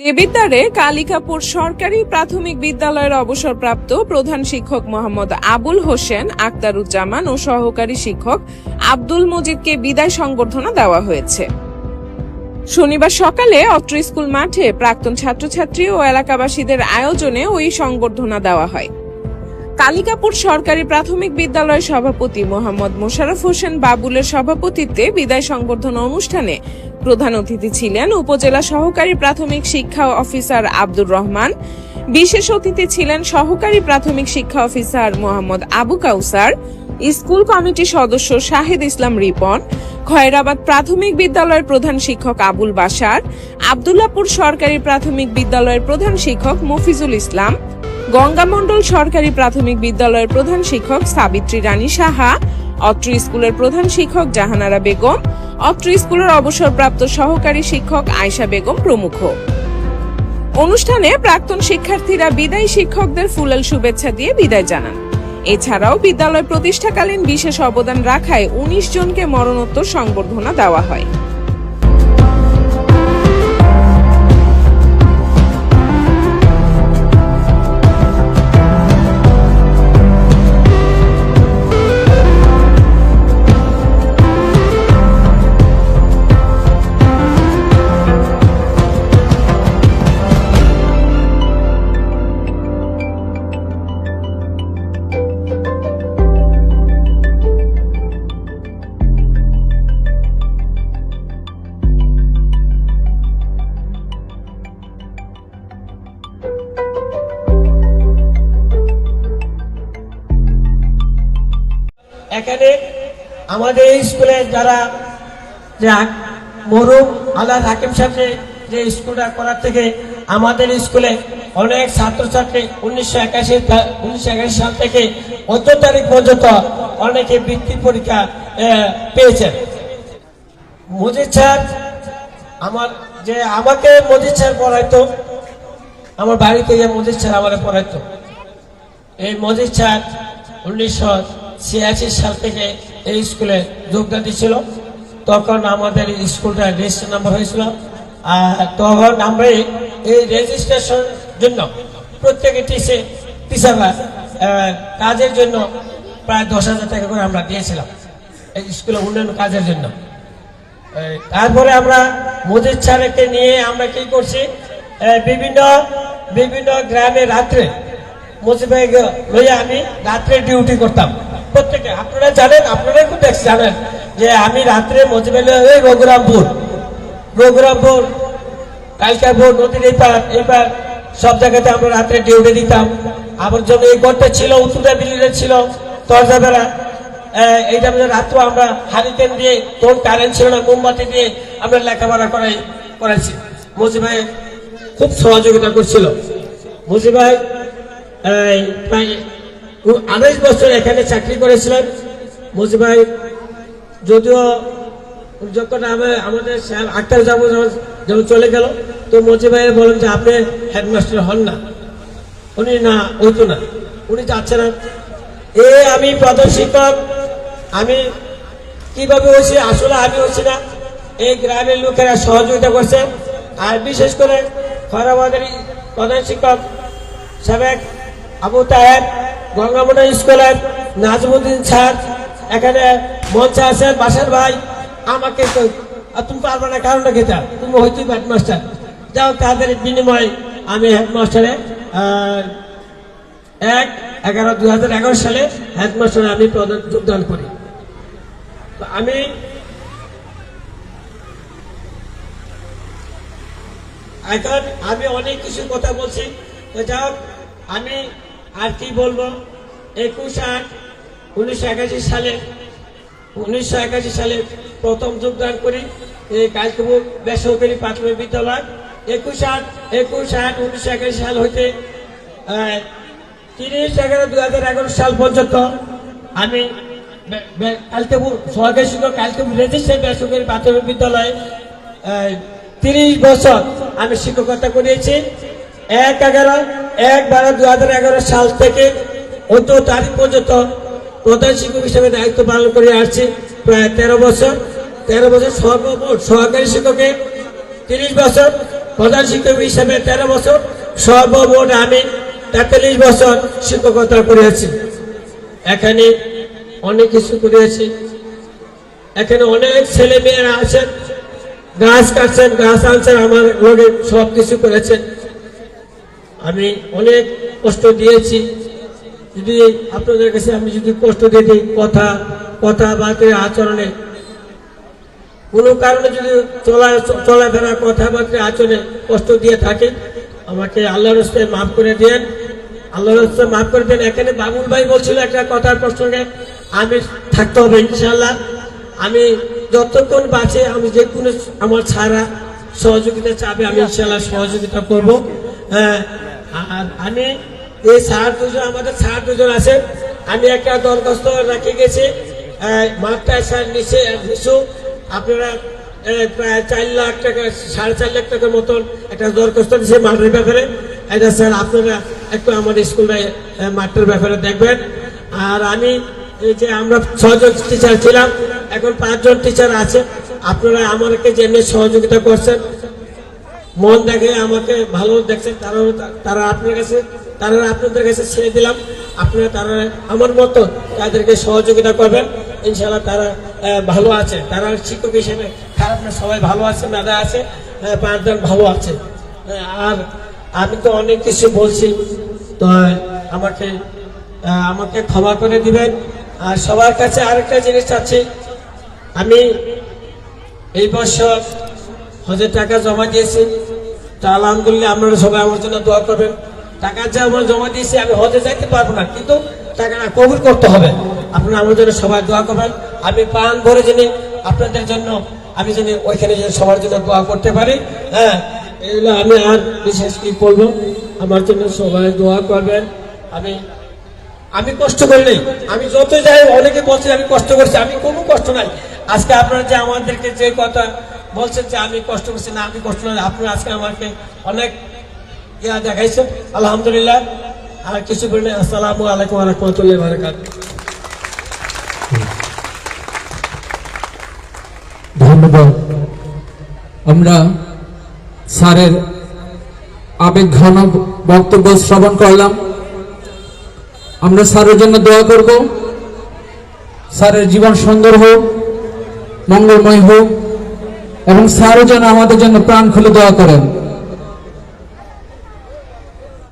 দেবিদ্বারে কালিকাপুর সরকারি প্রাথমিক বিদ্যালয়ের অবসরপ্রাপ্ত প্রধান শিক্ষক মোহাম্মদ আবুল হোসেন আক্তারুজ্জামান ও সহকারী শিক্ষক আব্দুল মজিদকে বিদায় সংবর্ধনা দেওয়া হয়েছে। শনিবার সকালে অত্র স্কুল মাঠে প্রাক্তন ছাত্রছাত্রী ও এলাকাবাসীদের আয়োজনে ওই সংবর্ধনা দেওয়া হয়। কালিকাপুর সরকারি প্রাথমিক বিদ্যালয়ের সভাপতি মোহাম্মদ মোশারফ হোসেন বাবুলের সভাপতিত্বে বিদায় সংবর্ধনা অনুষ্ঠানে প্রধান অতিথি ছিলেন উপজেলা সহকারী প্রাথমিক শিক্ষা অফিসার আব্দুর রহমান। বিশেষ অতিথি ছিলেন সহকারী প্রাথমিক শিক্ষা officer Mohammad Abu Kawsar, school committee সদস্য শাহিদ ইসলাম রিপন, খয়রাবাদ প্রাথমিক বিদ্যালয়ের প্রধান শিক্ষক আবুল বাসার আবদুল্লাপুর সরকারি প্রাথমিক বিদ্যালয়ের প্রধান শিক্ষক মফিজুল ইসলাম গঙ্গামণ্ডল সরকারি প্রাথমিক বিদ্যালয়ের প্রধান শিক্ষক সাবিত্রী রানী সাহা, অত্র স্কুলের প্রধান শিক্ষক জাহানারা বেগম, অত্র স্কুলের অবসরপ্রাপ্ত সহকারী শিক্ষক আয়শা বেগম প্রমুখ। অনুষ্ঠানে প্রাক্তন শিক্ষার্থীরা বিদায়ী শিক্ষকদের ফুলেল শুভেচ্ছা দিয়ে বিদায় জানান। এছাড়াও বিদ্যালয় প্রতিষ্ঠাকালীন বিশেষ অবদান রাখায় উনিশ জনকে মরণোত্তর সংবর্ধনা দেওয়া হয়। এখানে আমাদের স্কুলে যারা যে মরুম আল্লাহ হাকিম সাহেব যে- যে স্কুলটা করার থেকে আমাদের স্কুলে অনেক ছাত্রছাত্রী উনিশশো একাশি উনিশশো একাশি সাল থেকে অত তারিখ পর্যন্ত অনেকে বৃত্তি পরীক্ষা পেয়েছেন মজিদ স্যার, আমার যে আমাকে মজিদ স্যার পড়াইতো, আমার বাড়িতে গিয়ে মজিদ স্যার আমার পড়াইতো। এই মজিদ স্যার উনিশশো ছিয়াশি সাল থেকে এই স্কুলে যোগদান দিয়েছিল তখন আমাদের স্কুলটা রেজিস্টার নাম্বার হয়েছিল। আর তখন আমরা এই- রেজিস্ট্রেশন জন্য প্রত্যেকে টিসে টিচাররা কাজের জন্য প্রায় দশ হাজার টাকা করে আমরা দিয়েছিলাম এই স্কুলে উন্নয়ন কাজের জন্য। তারপরে আমরা মোদির স্যারকে নিয়ে আমরা কি করছি? বিভিন্ন বিভিন্ন গ্রামে রাত্রে মুজিবাই লইয়া আমি রাত্রে ডিউটি করতাম। প্রত্যেকে আপনারা জানেন আপনারা দেখছি জানেন যে আমি রাত্রে মুজিবাই ওই রঘুরামপুর রঘুরামপুর কালকাপুর নদীর এই পার এই সব জায়গাতে আমরা রাত্রে ডিউটি দিতাম। আমার জন্য এই ঘরটা ছিল উত্তরা বিল্ডিংটা ছিল দরজা বেলা। আহ, এইটা আমাদের আমরা হারিকেন দিয়ে তখন কারেন্ট ছিল না মোমবাতি দিয়ে আমরা লেখাপড়া করাই করাইছি। মুজি ভাই খুব সহযোগিতা করছিল। মুজি ভাই প্রায় আড়াইশ বছর এখানে চাকরি করেছিলেন। মুজি ভাই, যদিও যখন আমি- আমাদের স্যার আক্তার যাব যখন- চলে গেল, তো মজি ভাই বলেন যে আপনি হেডমাস্টার হন না। উনি না হইতো না। উনি যাচ্ছে না। এ আমি প্রধান শিক্ষক আমি কীভাবে হয়েছি? আসলে আমি হচ্ছি না। এই গ্রামের লোকেরা সহযোগিতা করছে। আর বিশেষ করে খরাবাদের প্রধান শিক্ষক সাবেক আবু তাহেব গঙ্গামোটা স্কুলের নাজমুদ্দিন স্যার, এখানে মঞ্চে আছেন বাসার ভাই। আমাকে তো তুমি পারবে না কারণটা খেতে তুমি হয়তো হেডমাস্টার। যাও, তাদের বিনিময়ে আমি হেডমাস্টারে এক এগারো দুই সালে হেডমাস্টারে আমি প্রদান যোগদান করি। তো আমি এখন আমি অনেক কিছু কথা বলছি। তো যাই আমি আর কি বলব? একুশ আট উনিশশো একাশি সালে, উনিশশো একাশি সালে প্রথম যোগদান করি এই কালকিপুর বেসরকারি প্রাথমিক বিদ্যালয়। একুশ আট একুশ আট উনিশশো একাশি সাল হইতে তিরিশ এগারো দু হাজার এগারো সাল পর্যন্ত আমি কালকিপুর সরকারি শিক্ষক কালকিপুর রেজিস্টার বেসরকারি প্রাথমিক বিদ্যালয়ে তিরিশ বছর আমি শিক্ষকতা করিয়েছি। এক এগারো এক বারো দু সাল থেকে অত তারিখ পর্যন্ত প্রধান শিক্ষক হিসেবে দায়িত্ব পালন করে আসছি প্রায় তেরো বছর। তেরো বছর সর্বমোট সহকারী শিক্ষকের তিরিশ বছর, প্রধান শিক্ষক হিসেবে তেরো বছর, সর্বমোট আমি তেতাল্লিশ বছর শিক্ষকতা করেছি। এখানে অনেক কিছু করেছি। এখানে অনেক ছেলে মেয়েরা আছেন, গাছ কাটছেন, গাছ আনছেন, আমার লোকে সব কিছু করেছেন। আমি অনেক কষ্ট দিয়েছি। যদি আপনাদের কাছে আমি যদি কষ্ট দিয়ে দিই কথা কথাবার্তা আচরণে, কোনো কারণে যদি চলা, চলাফেরা কথাবার্তা আচরণে কষ্ট দিয়ে থাকে, আমাকে আল্লাহর রাস্তায় মাফ করে দেন। আল্লাহর রাস্তায় মাফ করে দেন। এখানে বাবুল ভাই বলছিল একটা কথার প্রসঙ্গে, আমি থাকতে হবে ইনশাল্লাহ আমি যতক্ষণ বাঁচে, আমি যে কোনো আমার ছাড়া সহযোগিতা চাবে, আমি ইনশাল্লাহ সহযোগিতা করব। হ্যাঁ আর আমি এই স্যার দুজন, আমাদের স্যার দুজন আছে আমি একটা দরখাস্ত রেখে গেছি। মাঠটা স্যার নিচে নিচু। আপনারা প্রায় চার লাখ টাকা, সাড়ে চার লাখ টাকার মতন একটা দরখাস্ত দিয়েছে মাঠের ব্যাপারে। এটা স্যার, আপনারা একটু আমাদের স্কুলে মাঠের ব্যাপারে দেখবেন। আর আমি এই যে আমরা ছজন টিচার ছিলাম, এখন পাঁচজন টিচার আছে। আপনারা আমাকে যেমনি সহযোগিতা করছেন মন দেখে আমাকে ভালো দেখছেন তারা তারা আপনার কাছে, তারা আপনাদের কাছে ছেড়ে দিলাম। আপনারা তারা আমার মতো তাদেরকে সহযোগিতা করবেন। ইনশাল্লাহ তারা ভালো আছে। তারা শিক্ষক হিসেবে খারাপ না, সবাই ভালো আছে মেধা আছে পাঁচজন ভালো আছে। আর আমি তো অনেক কিছু বলছি, তো আমাকে আমাকে ক্ষমা করে দিবেন। আর সবার কাছে আরেকটা জিনিস চাচ্ছি, আমি এই বছর হজের টাকা জমা দিয়েছি। তা আলহামদুলিল্লাহ আপনারা সবাই আমার জন্য দোয়া করবেন। টাকা যা আমার জমা দিয়েছি, আমি হজে যাইতে পারব না, কিন্তু টাকাটা কবুল করতে হবে। আপনারা আমার জন্য সবাই দোয়া করবেন। আমি প্রাণ ভরে জেনে আপনাদের জন্য, আমি যেন ওইখানে যেন সবার জন্য দোয়া করতে পারি। হ্যাঁ এগুলো আমি আর বিশেষ কি করব আমার জন্য সবাই দোয়া করবেন। আমি আমি কষ্ট করি নাই। আমি যত যাই অনেকে বলছে আমি কষ্ট করছি, আমি কোনো কষ্ট নাই। আজকে আপনারা যে আমাদেরকে যে কথা বলছেন যে আমি কষ্ট করছি, না, আমি কষ্ট নাই আপনি আজকে আমাকে অনেক ইয়া দেখাইছেন। আলহামদুলিল্লাহ। আর কিছু বলি না আসসালামু আলাইকুম রহমতুল্লাহ বারকাত ধন্যবাদ। আমরা স্যারের আবেগ ঘন বক্তব্য শ্রবণ করলাম। আমরা স্যারের জন্য দোয়া করব। স্যারের জীবন সুন্দর হোক, মঙ্গলময় হোক। এবং স্যারও যেন আমাদের জন্য প্রাণ খুলে দোয়া করেন।